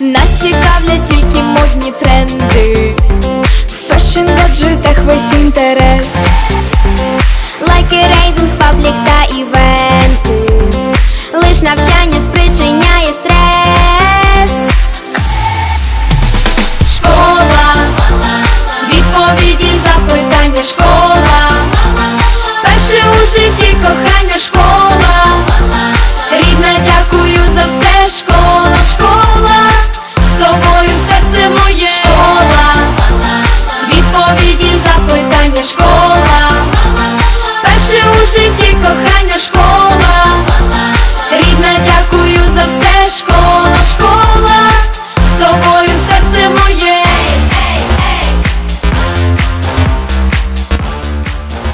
Нас цікавлять тільки модні тренди. В фешн гаджетах весь Let's go.